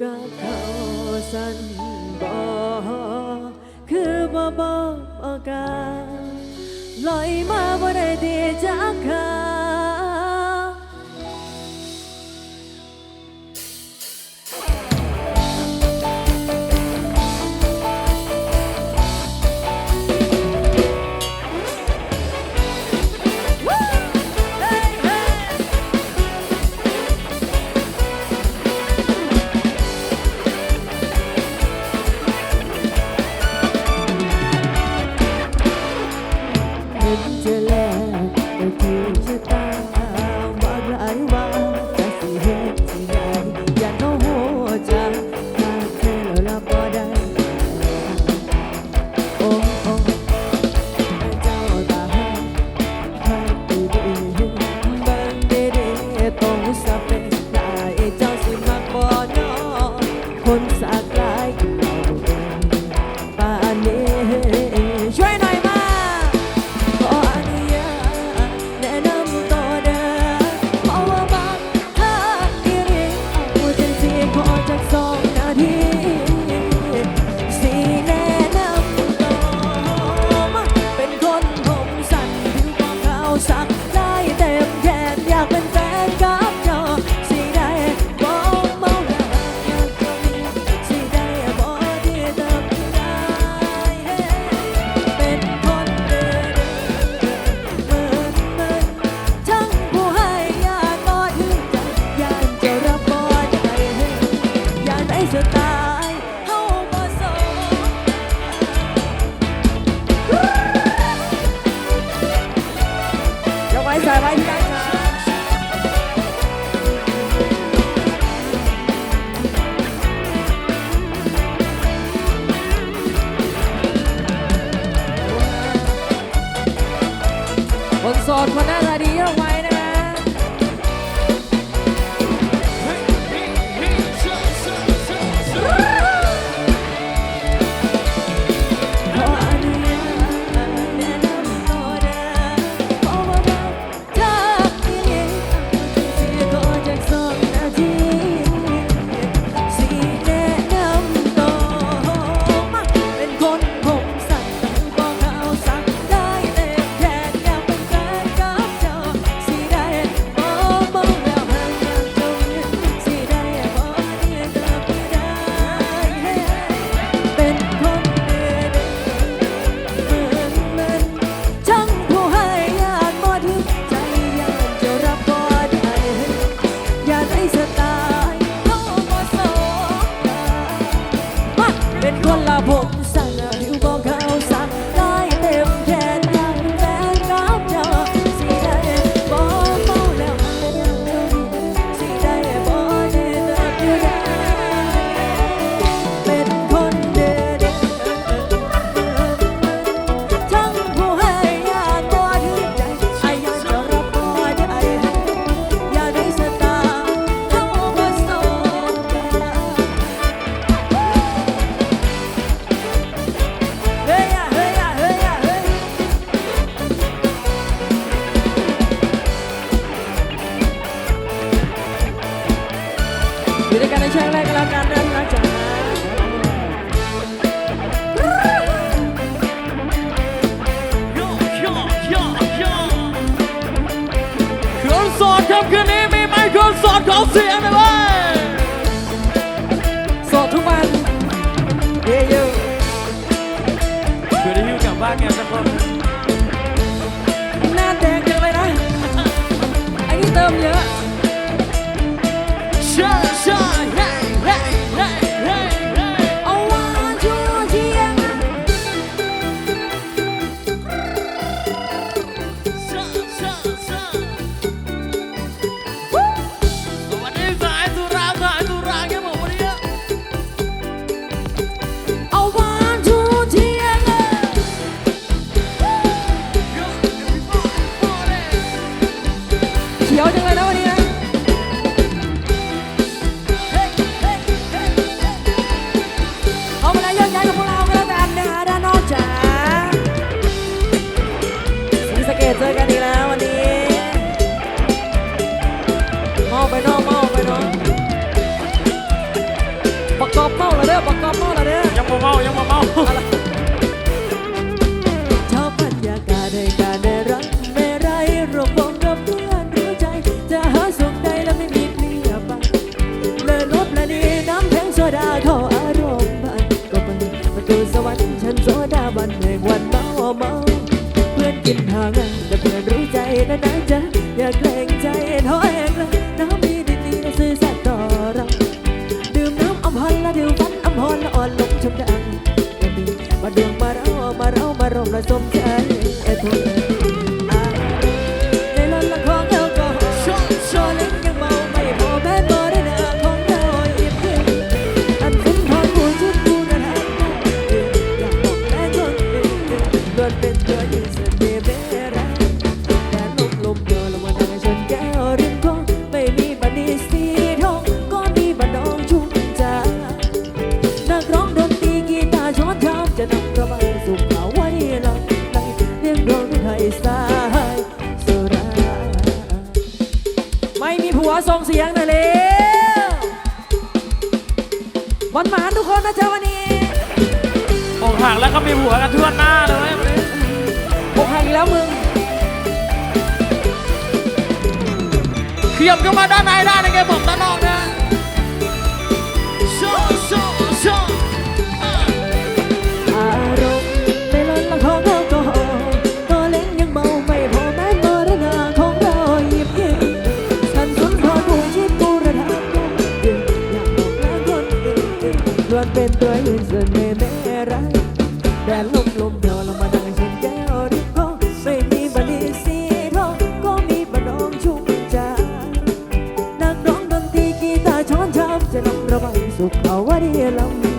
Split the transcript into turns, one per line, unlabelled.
กับเขาสันบอคือบ่บอกอาการลอยมาบ่ได้ดีจากเขา อยสายไว้ที่ได้ค่ะคนโสดคนหน้าตาดีเอะไว้ lang. Yan na. กอบเมาละเด้อบักกอบเมาละเด้อยังบ่เมายังบ่เมาชอบบรรยากาศในการไดรักไม่ไรรวมวงกับเพื่อนรู้ใจ จะหาสุขใดแล้ว
ไม่มีเปลี่ย
ไปเลย
ลบแะดีน้ำ
แข็งโซดาเข้อารมณ์บันก็ไปประตูสวรรค์ฉันโซดาบันแห่งวันเมาเมาเพื่อนกินทางแต่เพื่อนรู้ใจนานะจ๊ะ ละสมใจเอทุก แล้ววันหมานทุกคนนะเจ้าวันนี้
อกหักแล้วก็มีหัวกันทื่วหน้าเลยวัน
บกหักอีกแล้วมึง
เขียบเข้นมาด้านในได้ในเกมผมด้านนอกนะ
เป็นตัวยืนส่วนแม่แมรักแต่ลมลมเดียวลงมาดังเช่นแก้วริโคไม่มีบาลีสีทองก็มีบานองชุ่มใจนักร้องดนตรีกีตาร์ช้อนชามจะนำระบายสุขเอาไว้ลำ